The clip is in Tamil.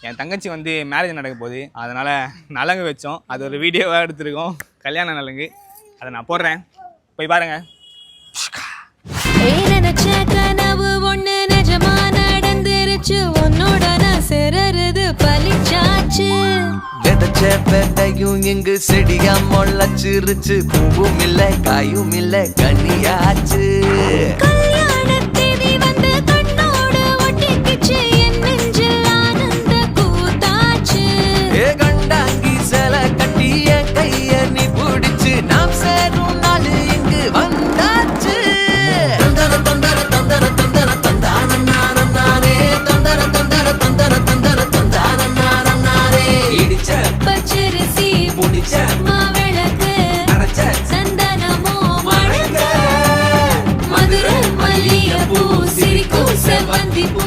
என் தங்கச்சி வந்து மேரேஜ் நடக்க போகுது. அதனால் நலங்கு வச்சோம். அது ஒரு வீடியோவாக எடுத்திருக்கோம். கல்யாண நலங்கு. அதை நான் போடுறேன். போய் பாருங்கள் கனவு ஒண்ணு நிஜமா நடந்துருச்சு. உன்னோட நான் சிறருது பலிச்சாச்சு விதைச்ச இங்கு செடியா முளைச்சிருச்சு. பூவும் இல்ல காயும் இல்ல கனியாச்சு. பூ சிரிக்கும் செவ்வந்தி பூ